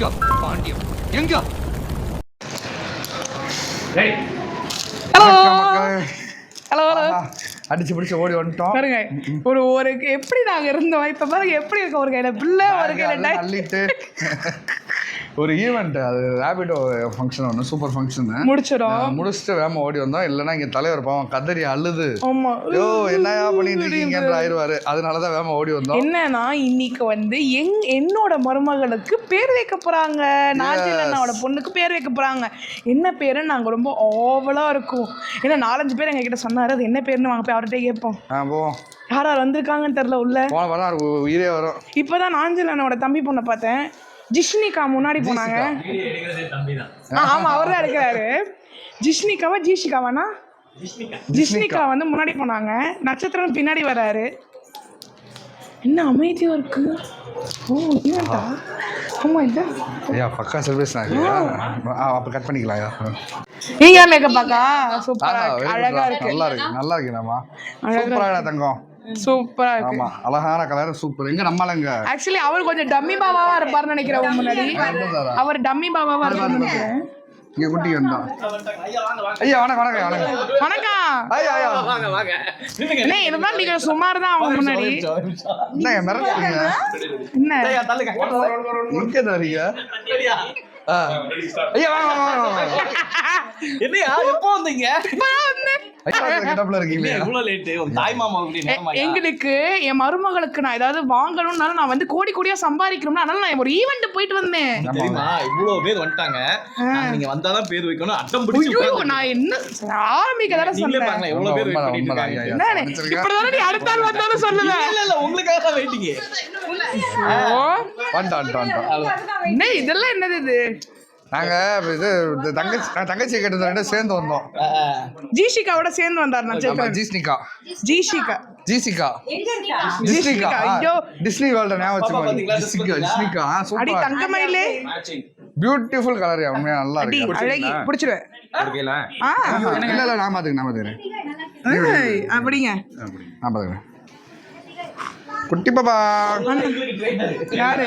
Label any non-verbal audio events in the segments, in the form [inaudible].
எங்க பாண்டியம் எங்க? Hello. Hello அடிச்சு பிடிச்சு ஓடி வந்துட்டோம். பாருங்க ஒரு ஒரு எப்படி நாங்க இருந்தோம்? இப்ப பாருங்க எப்படி இருக்கு ஒரு கையில? பிள்ளை ஒரு கையில அள்ளிட்டு ஒரு ஈவெண்ட் அது ரேபிடோ ஃபங்க்ஷன் ஒன்று சூப்பர் ஃபங்க்ஷன் முடிச்சிடும். முடிச்சுட்டு வேகமா ஓடி வந்தோம். இல்லைன்னா இங்க தலைவர் பாவம் கதறி அழுது. ஐயோ என்னயா பண்ணிட்டு இருக்கீங்கன்ற ஆயிடுவாரு. அதனாலதான் வேகமா ஓடி வந்தோம். என்னன்னா இன்னைக்கு வந்து எங் என்னோட மருமகளுக்கு பேர் வைக்க போறாங்க. நாஜில் அண்ணாவோட பொண்ணுக்கு பேர் வைக்க போறாங்க. என்ன பேருன்னு நாங்க ரொம்ப ஓவலா இருக்கோம். ஏன்னா நாலஞ்சு பேர் எங்க கிட்ட சொன்னாரு அது என்ன பேருன்னு வாங்க போய் அவர்கிட்ட கேட்போம். ஆ போவோம் யார் யார் வந்திருக்காங்கன்னு தெரில உள்ள. வரலாம் உயிரே வரும். இப்போதான் நாஞ்சில் அண்ணாவோட தம்பி பொண்ணை பார்த்தேன். ஜிஷ்னிகா முன்னாடி போனாங்க. ஆ, ஆமா அவர் தான் இருக்கிறாரு ஜிஷ்னிகாவா ஜீஷிகாவானா ஜிஷ்னிகா வந்து முன்னாடி போனாங்க. நட்சத்திரம் பின்னாடி வராரு. என்ன அமைதியா இருக்கு. ஓ ஏன்டா ஆமா இல்ல ஐயா பக்கா சர்வீஸ் அப்போ கட் பண்ணிக்கலாம் ஐயா. நீங்க மேக்கப் பாக்கா சூப்பரா இருக்கு. அழகா இருக்கு. நல்லா இருக்கு நல்லா இருக்குண்ணாமா அழகா சூப்பரா தங்கம். சூப்பரா இருக்கு. ஆமா அழகான கலர் சூப்பர். எங்க நம்மளங்க? ஆக்சுவலி அவர் கொஞ்சம் டம்மி பாபாவா இருப்பாருன்னு நினைக்கிறேன் முன்னாடி. அவர் டம்மி பாபாவா இருப்பாருன்னு நினைக்கிறேன். இங்க குட்டி வந்தோம் ஐயா வணக்கம் வணக்கம் வணக்கம். வணக்கம். ஐயா ஐயா. என்ன இதுதான் நீங்க சுமார் தான் அவங்க முன்னாடி. என்னங்க மிரட்டுறீங்க. என்ன? எங்க தரீங்க. ஐயா. வாங்க வாங்க வாங்க, வாங்க என்னையா எப்போ வந்தீங்க? இப்பதான் [laughs] எங்களுக்கு என் மருமகளுக்கு நான் ஏதாவது வாங்கணும்னாலும் நான் வந்து கோடி கோடியா சம்பாதிக்கணும்னா அதனால நான் ஒரு ஈவெண்ட் போயிட்டு வந்தேன். தெரியுமா? இவ்வளவு பேர் வந்துட்டாங்க. நாங்க நீங்க வந்தாதான் பேர் வைக்கணும். அட்டம் பிடிச்சு நான் என்ன ஆரம்பிக்க தானே நீங்களே சொன்னேன். எவ்வளவு பேர் வெயிட் பண்ணிட்டு இருக்காங்க. இப்படிதானே நீ அடுத்த ஆள் வந்தாலும் சொல்லுவேன் இல்ல இல்ல உங்களுக்காக தான் வெயிட்டிங். என்ன இதெல்லாம் என்னது இது? நாங்க இப்ப இது இந்த தங்கச்சி நான் தங்கச்சி கேட்டு ரெண்டும் சேர்ந்து வந்தோம். ஜீஷிகாவோட சேர்ந்து வந்தார் நட்சத்திரம் ஜீஸ்னிகா ஜீஷிகா. ஜீசிகா ஜிஸ்னிகா ஐயோ. டிஸ்னி வேர்ல்ட ஞாபகம் வச்சுக்கோங்க? ஜிஸ்னிகா ஜிஸ்னிகா அடி தங்கமயிலே. பியூட்டிஃபுல் கலர் உண்மையா நல்லா அடி இருக்கு. அழகி பிடிச்சிருவேன். ஆ. இல்ல இல்ல நான் பாத்துக்கிறேன் நான் பாத்துக்கிறேன். அப்படிங்க. நான் பாத்துக்கிறேன். குட்டி பாப்பா. யாரு?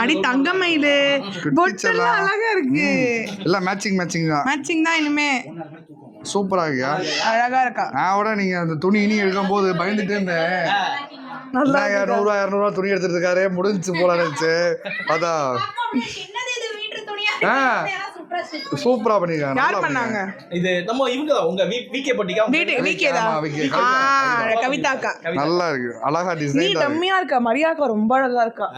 அடி தங்கமயிலு பொட்டெல்லாம் அழகா இருக்கு. எல்லாம் மேட்சிங் மேட்சிங் தான். மேட்சிங் தான் இனிமே. சூப்பரா இருக்கியா? அழகா இருக்கா? நான் கூட நீங்க அந்த துணி இனி எடுக்கும் போது பயந்துட்டு இருந்தேன். நூறுரூவா இரநூறுவா துணி எடுத்துட்டு இருக்காரு. முடிஞ்சு போல இருந்துச்சு. அதான் ஆ. சூப்பரா பண்ணிருக்காங்க. யார் நல்லா பண்ணாங்க? இது நம்ம இவங்க தான். உங்க விகே கவிதாக்கா நல்லா இருக்கு. அழகா நீ டிசைன் டம்மியா இருக்க? மரியாக்கா ரொம்ப அழகா இருக்கா?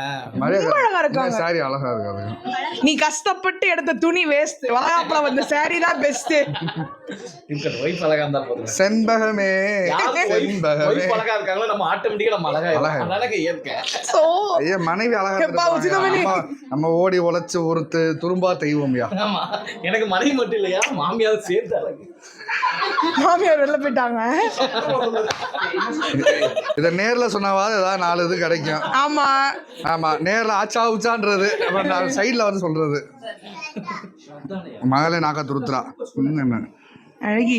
ரொம்ப அழகா இருக்காங்க. சாரி அழகா இருக்கு நீ கஷ்டப்பட்டு எடுத்த துணி வேஸ்ட் வளகாப்புல வந்த சாரி தான் பெஸ்ட் [laughs] செண்பகமே செண்பகமே. அழகா இருக்காங்களோ நம்ம ஆட்டோமேட்டிக்கா நம்ம அழகா அழகா இயற்கை. சோ ஐயா மனைவி அழகா நம்ம ஓடி உழைச்சு ஒருத்து துரும்பா தெய்வம்யா ஆமா. எனக்கு மனைவி மட்டும் இல்லையா? மாமியார் சேர்த்து அழகு மாமியார் வெளில போயிட்டாங்க. இதை நேர்ல சொன்னாவது ஏதாவது நாலு இது கிடைக்கும். ஆமா. ஆமா நேர்ல ஆச்சா உச்சான்றது. அப்புறம் நான் சைடுல வந்து சொல்றது. மகளே நாக்கா துருத்துறா. என்ன? அழகி.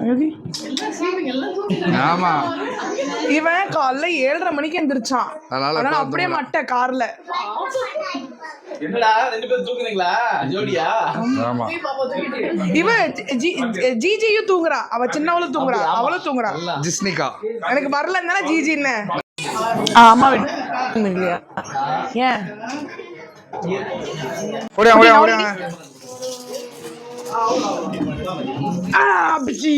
அழகி. ஆமா. இவன் காலைல ஏழரை மணிக்கு எந்திரிச்சான். அதனால அப்படியே தூங்குறான். மட்டை கார்ல. ஆமா. ஜிஜியும் தூங்குறா. அவ சின்னவளும் தூங்குறா. அவளும் தூங்குறா. ஜிஸ்னிகா எனக்கு வரல தானே ஜிஜி என்ன? வீட்டு இல்லையா ஏன்? ஓடியா ஓடியா ஓடியா. ஆ, பிச்சி.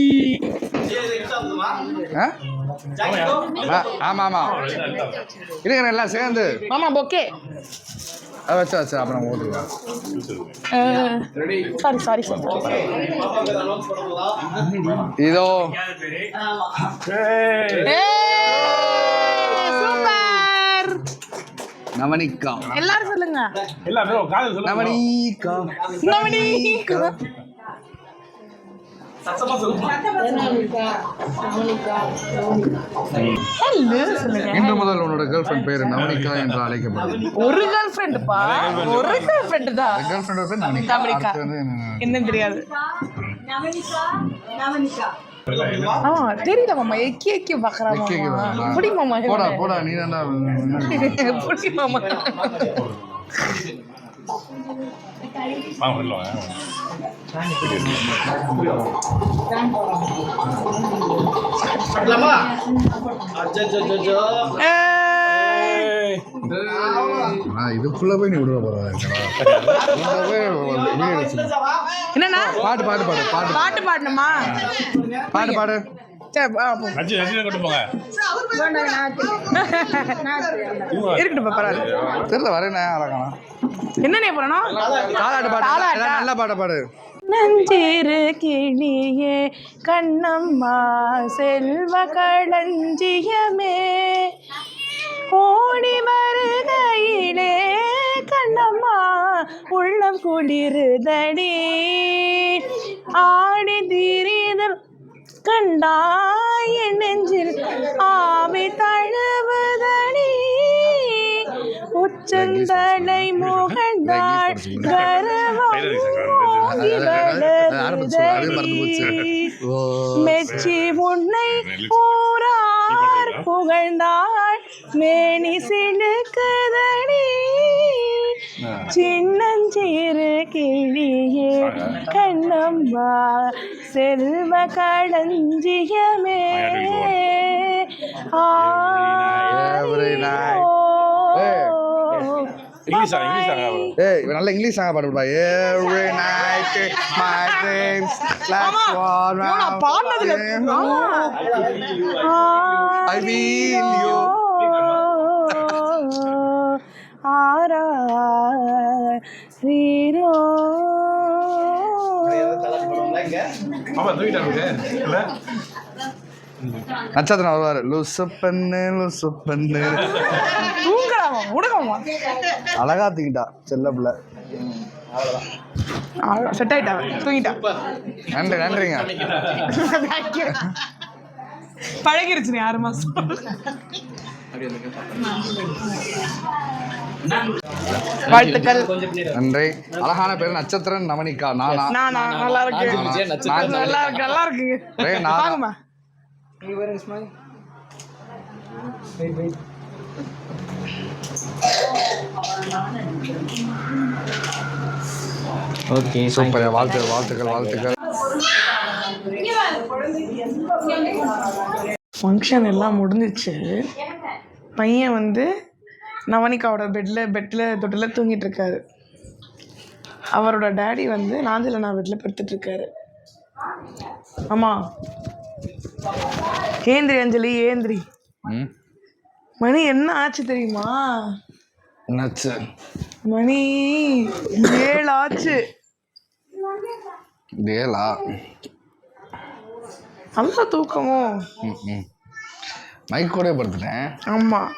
ஆ? ஆ, ஆமா ஆமா. இருங்க எல்லாம் சேர்ந்து. மாமா பொக்கே. அதை வச்சு வச்சு அப்புறம் ஓடுங்க சாரி சாரி சாரி இதோ. சூப்பர். நவனிகா எல்லாரும் சொல்லுங்க. நவனிகா நவனீகா. சத்தமா சொல்லுங்க ஹலோ சொல்லுங்க இன்று முதல் உன்னோட கேர்ள் ஃப்ரெண்ட் பேரு நவனிகா என்று அழைக்கப்படும் ஒரு கேர்ள் ஃப்ரெண்டுப்பா ஒரு கேர்ள் ஃப்ரெண்டு தான் கேர்ள் ஃப்ரெண்டோட பேர் நவனிகா. என்ன? என்னன்னு தெரியாது. தெரியல மாமா? எக்கி எக்கி பாக்குறா எக்கி எக்கி மாமா. புடி போடா நீ தான்டா [laughs] புடி மாமா. [laughs] [laughs] வாங்க உள்ள வாங்க. இதுக்குள்ள போய் நீ விடுற போறா என்னண்ணா? பாட்டு பாட்டு பாடு பாட்டு பாட்டு பாடணுமா? பாட்டு பாடு. இருக்கட்டும் பரவாயில்ல. தெரியல வரேனே அழகானா என்னண்ணே பண்ணணும் தாலாட்டு பாட்டு நல்ல பாட்ட பாடு. நஞ்சிரு கிளியே கண்ணம்மா செல்வ களஞ்சியமே. ஓடி வருகையிலே கண்ணம்மா உள்ளம் குளிருதடி. ஆடி திரிதல் கண்டாய் நெஞ்சில் ஆவி தழுவுதடி. உச்சந்தலை முகந்தாள் மெச்சி உன்னை ஊரார் புகழ்ந்தாள். மேனி சிலுக்குதடி. சின்னஞ்சிறு கிளியே கண்ணம்மா செல்வ களஞ்சியமே. Every night. இங்கிலீஷா இங்கிலீஷா ஏய் இவன் நல்ல இங்கிலீஷ் like one ஐயோ, நான் பாடுனதுல I feel you. ஆரா இல்ல நட்சத்திரம் வருவாரு. லூசு பண்ணு லூசு பண்ணு. தூங்குறாங்க விடுங்கம்மா. அழகா தூக்கிட்டா செல்ல பிள்ளை. செட் ஆயிட்டா தூங்கிட்டா. நன்றி நன்றிங்க. Thank you. பழகிருச்சு நீ ஆறு மாசம் வாழ்த்துக்கள். நன்றி. அழகான பேர் நட்சத்திரன் நவனிகா. நானா நான். நல்லா இருக்கு நட்சத்திரம். நல்லா இருக்கு நல்லா இருக்கு ஏய், நான் வாங்கம்மா. Okay super. வாழ்த்துக்கள் வாழ்த்துக்கள் வாழ்த்துக்கள். ஃபங்க்ஷன் எல்லாம் முடிஞ்சிச்சு. பையன் வந்து நவனிகாவோட பெட்டில் பெட்டில் தொட்டில் தூங்கிட்டு இருக்காரு அவரோட டேடி வந்து நாஞ்சில் நான் பெட்டில் படுத்துட்டு இருக்காரு ஆமாம் ஏந்திரி அஞ்சலி ஏந்திரி. மணி என்ன ஆச்சு தெரியுமா? நச்சு மணி ஏழு? ஆச்சு டேலா நல்லா தூக்கமோ? ம் ம். மைக் கூட படுத்துட்டேன். ஆமாம்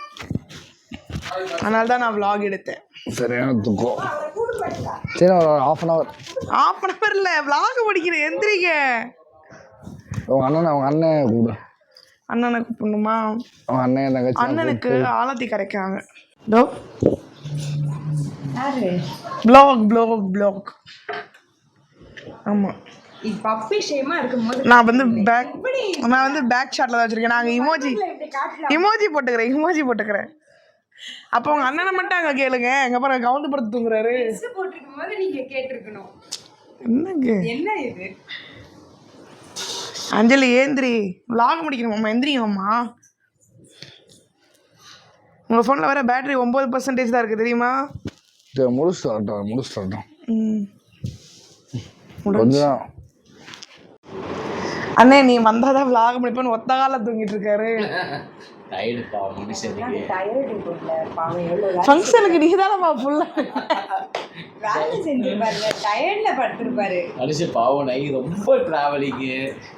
அதனால தான் நான் vlog எடுத்தேன். சரியான தூக்கம் சரி ஒரு half an hour half an ஹவரில் vlog படிக்கிறேன் எந்திரிங்க. உங்க அண்ணன் அவங்க அண்ணன் கூப்பிடு. அண்ணனை கூப்பிடணுமா? அவங்க அண்ணன் தங்கச்சி அண்ணனுக்கு ஆலத்தி கரைக்கிறாங்க. தோ. ப்ளாக் ப்ளாக் ப்ளாக் ஆமாம் நான் வந்து பேக் நான் வந்து பேக் ஷாட்டில் தான் வச்சுருக்கேன். நாங்கள் இமோஜி இமோஜி போட்டுக்கிறேன் இமோஜி போட்டுக்கிறேன். அப்போ உங்கள் அண்ணனை மட்டும் அங்கே கேளுங்க. எங்கே பாருங்க கவுந்து படுத்து தூங்குறாரு நீங்க என்னங்க? என்ன இது? அஞ்சலி ஏந்திரி vlog முடிக்கணுமாம்மா எந்திரிங்கம்மா. உங்கள் ஃபோனில் வர பேட்டரி ஒம்பது பர்சன்டேஜ் தான் இருக்குது தெரியுமா? முடிச்சுட்டு வரட்டும் முடிச்சுட்டு வரட்டும் ம். கொஞ்சம் அண்ணே நீ வந்தாதான் vlog முடிப்பேன்னு ஒத்த கால தூங்கிட்டு இருக்காரு. ஃபங்க்ஷனுக்கு நீ தானம்மா ஃபுல்லாக வேலை செஞ்சிருப்பாரு டயர்ட்ல படுத்திருப்பாரு. மனுஷன் பாவம் நை ரொம்ப டிராவலிங்கு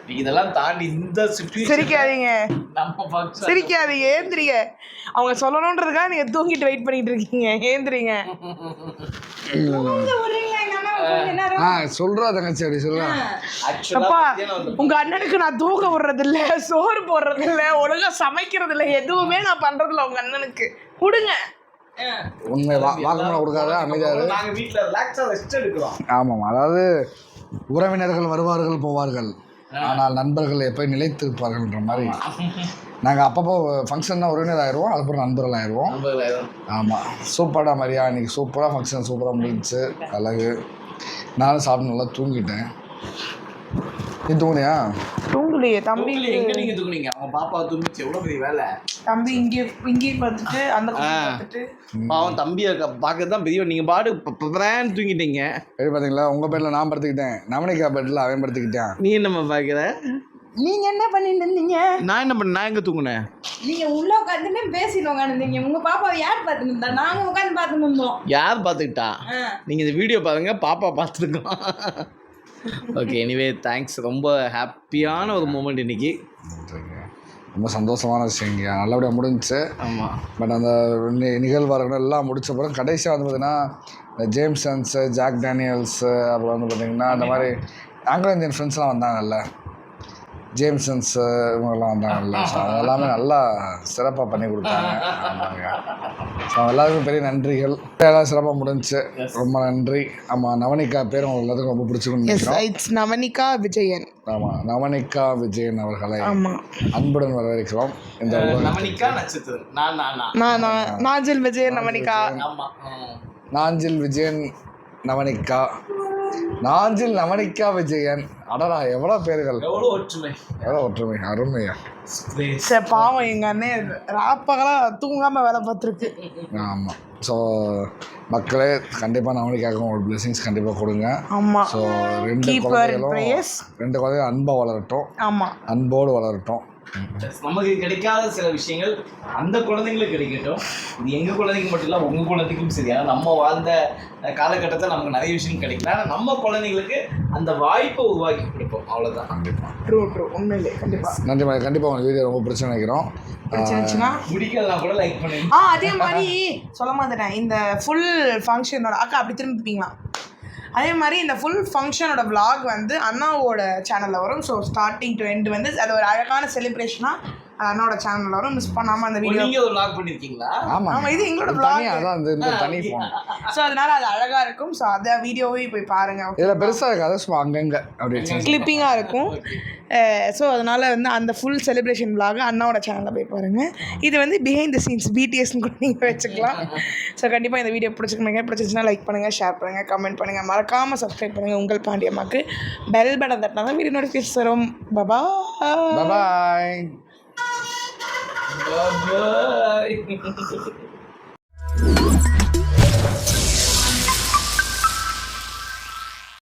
நீங்க இதெல்லாம் தாண்டி இந்த சுச்சுவேஷன் சிரிக்காதீங்க. நம்ம ஃபங்க்ஷன் சிரிக்காதீங்க ஏந்திரிங்க. அவங்க சொல்லணுன்றதுக்காக நீங்கள் தூங்கிட்டு வெயிட் பண்ணிட்டு இருக்கீங்க ஏந்திரிங்க. ஆ சொல்றா தங்கச்சி அப்படி சொல்றா. அப்பா உங்க அண்ணனுக்கு நான் தூக்க விடுறது இல்ல சோறு போடுறது இல்ல ஒழுங்கா சமைக்கிறது இல்ல எதுவுமே நான் பண்றது இல்ல உங்க அண்ணனுக்கு. கொடுங்க. உண்மை வாக்குமூலம் கொடுக்காத அமைதியாரு நாங்க வீட்ல ரிலாக்ஸா ரெஸ்ட் எடுக்கிறோம். ஆமாம் அதாவது உறவினர்கள் வருவார்கள் போவார்கள். ஆனால் நண்பர்கள் எப்போ நிலைத்திருப்பார்கள்ன்ற மாதிரி. நாங்கள் அப்பப்போ ஃபங்க்ஷன்னா உறவினர் ஆயிடுவோம் அதுக்கப்புறம் நண்பர்கள் ஆயிடுவோம் ஆமாம் சூப்பராக மாதிரியா இன்னைக்கு சூப்பராக ஃபங்க்ஷன் சூப்பராக முடிஞ்சுச்சு அழகு. நானும் சாப்பிட்டு நல்லா தூங்கிட்டேன். நீ தூங்குனியா? தூங்கலையே தம்பி எங்க நீங்க தூங்குனீங்க? அவங்க பாப்பா தூங்கிச்சு எவ்வளவு பெரிய வேலை? தம்பி இங்கே இங்கே பார்த்துட்டு அந்த பார்த்துட்டு. பாவம் தம்பியை பார்க்க தான் பெரிய நீங்க பாடு பிரான் தூங்கிட்டீங்க. எப்படி பார்த்தீங்களா உங்கள் பெட்டில் நான் படுத்துக்கிட்டேன். நவனிகா பெட்டில் அவன் படுத்துக்கிட்டான். நீ என்னம்மா பாக்குற? நீங்க என்ன பண்ணிட்டு இருந்தீங்க நான் என்ன பண்ண நான் எங்க தூங்குனேன்? நீங்க உள்ள உட்காந்துட்டு பேசிட்டு உட்காந்துருந்தீங்க உங்க பாப்பாவை யார் பார்த்துட்டு இருந்தா? நாங்க உட்காந்து பார்த்துட்டு இருந்தோம். யார் பார்த்துக்கிட்டா. நீங்க இந்த வீடியோ பாருங்க பாப்பா பார்த்துருக்கோம் ஓகே எனிவே தேங்க்ஸ் ரொம்ப ஹாப்பியான ஒரு மூமெண்ட் இன்னைக்கு. ரொம்ப சந்தோஷமான விஷயங்க. நல்லபடியாக முடிஞ்சுச்சு. ஆமா. பட் அந்த நி- நிகழ்வார்கள் எல்லாம் முடிச்ச பிறகு கடைசியாக வந்து பார்த்தீங்கன்னா இந்த ஜேம்சன்ஸு ஜாக் டேனியல்ஸு அப்புறம் வந்து பார்த்தீங்கன்னா இந்த மாதிரி ஆங்கிலோ இந்தியன் ஃப்ரெண்ட்ஸ்லாம் வந்தாங்கல்ல. ஜேம்சன்ஸு இவங்கெல்லாம் வந்தாங்கல்ல ஸோ அவங்க எல்லாமே நல்லா சிறப்பாக பண்ணி கொடுத்தாங்க. ஆமாங்க. ஸோ எல்லாருக்கும் பெரிய நன்றிகள். எல்லாம் சிறப்பாக முடிஞ்சுச்சு ரொம்ப நன்றி. ஆமாம் நவனிகா பேர் உங்களுக்கு எல்லாத்துக்கும் ரொம்ப நினைக்கிறோம். இட்ஸ் நவனிகா விஜயன். ஆமாம் நவனிகா விஜயன் அவர்களை ஆமா. அன்புடன் வரவேற்கிறோம். இந்த நட்சத்திரம். நான் நாஜில் விஜயன் நவனிகா. நாஞ்சில் விஜயன் நவனிகா. நாஞ்சில் நவனிகா விஜயன். அடடா எவ்வளோ பேர்கள்? எவ்வளவு ஒற்றுமை. எவ்வளோ ஒற்றுமை அருமையா. சே பாவம் எங்க அண்ணன் ராப்பகலாம் தூங்காம வேலை பார்த்துருக்கு. ஆமாம் ஸோ மக்களே கண்டிப்பாக நவனிக்காகவும் ஒரு பிளெஸிங்ஸ் கண்டிப்பாக கொடுங்க. ஆமா. ஸோ ரெண்டு குழந்தைகளும். ரெண்டு குழந்தைகளும் அன்பாக வளரட்டும். ஆமா. அன்போடு வளரட்டும். நமக்கு கிடைக்காத சில விஷயங்கள் அந்த குழந்தைங்களுக்கு கிடைக்கட்டும். இது எங்க குழந்தைக்கு மட்டும் இல்ல உங்க குழந்தைக்கும் சரி. ஆனா நம்ம வாழ்ந்த காலகட்டத்தில் நமக்கு நிறைய விஷயம் கிடைக்கல. ஆனா நம்ம குழந்தைங்களுக்கு அந்த வாய்ப்பை உருவாக்கி கொடுப்போம். அவ்வளவுதான். கண்டிப்பாக ட்ரூ ட்ரூ உண்மையிலே. கண்டிப்பா. நன்றி மதி. கண்டிப்பாக உங்களுக்கு வீடியோ ரொம்ப பிடிச்சு நினைக்கிறோம் முடிக்கலாம் கூட லைக் பண்ணி. ஆ அதே மாதிரி சொல்ல மாட்டேன் இந்த ஃபுல் ஃபங்க்ஷனோட அக்கா அப்படி திரும்பிப்பீங்களா அதே மாதிரி இந்த ஃபுல் ஃபங்க்ஷனோட விலாக் வந்து அண்ணாவோட சேனலில் வரும். ஸோ ஸ்டார்டிங் டு எண்ட் வந்து அது ஒரு அழகான செலிப்ரேஷனாக அண்ணாவோட சேனலில் வரும். மிஸ் பண்ணாமல் அந்த வீடியோ நீங்க ஒரு லாக் பண்ணிருக்கீங்களா? ஆமாம் ஆமா, இது எங்களோட vlog. அதான் இந்த இந்த தனி ஃபோன் ஸோ அதனால அது அழகாக இருக்கும். ஸோ அதை வீடியோவையும் போய் பாருங்கள் இதில் பெருசாக இருக்காது சும்மா அங்கங்கே அப்படி வச்சு கிளிப்பிங்காக இருக்கும். ஸோ அதனால் வந்து அந்த ஃபுல் செலிப்ரேஷன் vlog அண்ணாவோட சேனலில் போய் பாருங்கள் இது வந்து பிஹைண்ட் த சீன்ஸ் பிடிஎஸ்னு கூட நீங்கள் வச்சுக்கலாம். ஸோ கண்டிப்பாக இந்த வீடியோ பிடிச்சிக்கணுங்க பிடிச்சிச்சுன்னா லைக் பண்ணுங்கள் ஷேர் பண்ணுங்கள் கமெண்ட் பண்ணுங்கள் மறக்காமல் சப்ஸ்கிரைப் பண்ணுங்கள் உங்கள் பாண்டியம்மாக்கு. பெல் பட்டன் தட்டினா தான் வீடியோ நோட்டிஃபிகேஷன் வரும். பபா பாய் 哥哥 [laughs]